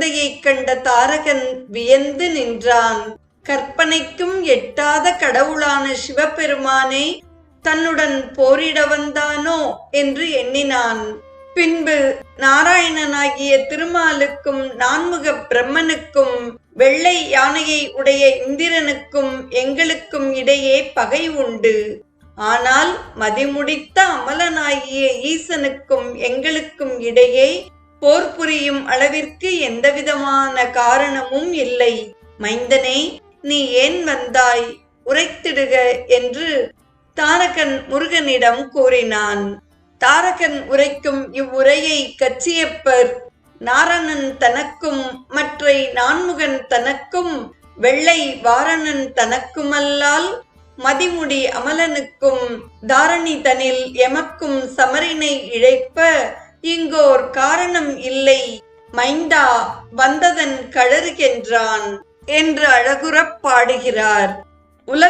குழந்தையைக் கண்ட தாரகன் வியந்து நின்றான். கற்பனைக்கும் எட்டாத கடவுளான சிவபெருமானே தன்னுடன் போரிட வந்தானோ என்று எண்ணினான். பின்பு நாராயணனாகிய திருமாலுக்கும் நான்முக பிரம்மனுக்கும் வெள்ளை யானையை உடைய இந்திரனுக்கும் எங்களுக்கும் இடையே பகை உண்டு. ஆனால் மதிமுடித்த அமலனாகிய ஈசனுக்கும் எங்களுக்கும் இடையே போர் புரியும் அளவிற்கு எந்தவிதமான காரணமும் இல்லை. மைந்தனே நீ ஏன் வந்தாய்? உரைத்திடுக என்று தாரகன் முருகனிடம் கூறினான். தாரகன் உரைக்கும் இவ்வுரையை கச்சியப்பர். நாரணன் தனக்கும் மற்றை நான்முகன் தனக்கும் வெள்ளை வாரணன் தனக்குமல்லால் மதிமுடி அமலனுக்கும் தாரணி தனில் எமக்கும் சமரினை இழைப்ப இங்கோர் காரணம் இல்லை. மைந்தா வந்ததன் கழறுகின்றான் என்று அழகுறப் பாடுகிறார். உலக